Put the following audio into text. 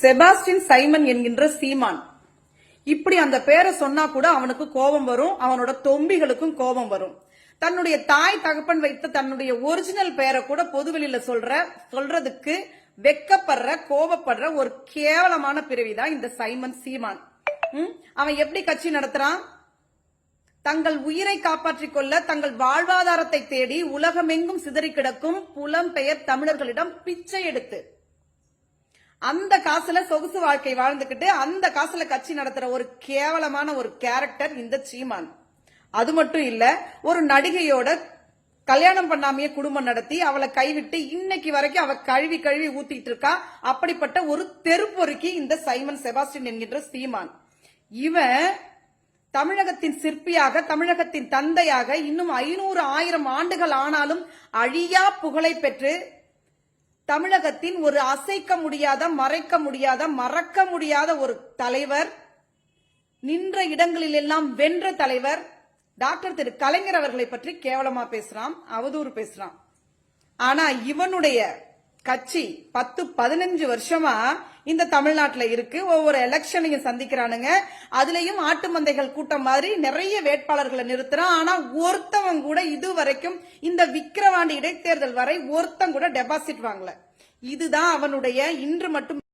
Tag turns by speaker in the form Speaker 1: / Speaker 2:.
Speaker 1: Sebastian Simon என்கின்ற சீமான். இப்படி அந்த பேரை சொன்னா கூட அவனுக்கு கோபம் வரும் அவனோட தொம்பிகளுக்கும் கோபம் வரும். தன்னுடைய தாய் தகப்பன் வைத்த தன்னுடைய ஒரிஜினல் பெயரை கூட பொதுவெளியில சொல்ற சொல்றதுக்கு வெக்கப்படுற கோபப்படுற ஒரு கேவலமான பிறவிதான் இந்த சைமன் சீமான். ம்? அவன் எப்படி கட்சி நடத்துறான்? தங்கள் உயிரை காப்பாற்றிக் கொள்ள தங்கள் வாழ்வாதாரத்தை தேடி உலகமெங்கும் சிதறி கிடக்கும் புலம்பெயர் தமிழர்களிடம் பிச்சை எடுத்து அந்த காசுல சொகுசு வாழ்க்கை வாழ்ந்துகிட்டு அந்த காசுல கட்சி நடத்துற ஒரு கேவலமான ஒரு கேரக்டர் இந்த சீமான். அது மட்டும் இல்ல ஒரு நடிகையோட கல்யாணம் பண்ணாமையே குடும்பம் நடத்தி அவளை கைவிட்டு இன்னைக்கு வரைக்கும் அவ கழுவி கழுவி ஊத்திட்டு இருக்கா. அப்படிப்பட்ட ஒரு தெருப்பொறுக்கி இந்த சைமன் செபாஸ்டின் என்கின்ற சீமான். இவன் தமிழகத்தின் சிற்பியாக தமிழகத்தின் தந்தையாக இன்னும் ஐநூறு ஆயிரம் ஆண்டுகள் ஆனாலும் அழியா புகழை பெற்று தமிழகத்தின் ஒரு அசைக்க முடியாத மறைக்க முடியாத மறக்க முடியாத ஒரு தலைவர் நின்ற இடங்களில் எல்லாம் வென்ற தலைவர் டாக்டர் திரு. கலைஞர் அவர்களை பற்றி கேவலமா பேசுறான் அவதூறு பேசுறான். ஆனா இவனுடைய கட்சி பத்து பதினஞ்சு வருஷமா இந்த தமிழ்நாட்டில் இருக்கு. ஒவ்வொரு எலெக்ஷனையும் சந்திக்கிறானுங்க. அதுலயும் ஆட்டு மந்தைகள் கூட்டம் மாதிரி நிறைய வேட்பாளர்களை நிறுத்துறான். ஆனா ஒருத்தவன் கூட இது வரைக்கும் இந்த விக்கிரவாண்டி இடைத்தேர்தல் வரை ஒருத்தன் கூட டெபாசிட் வாங்கல. இதுதான் அவனுடைய இன்று மட்டும்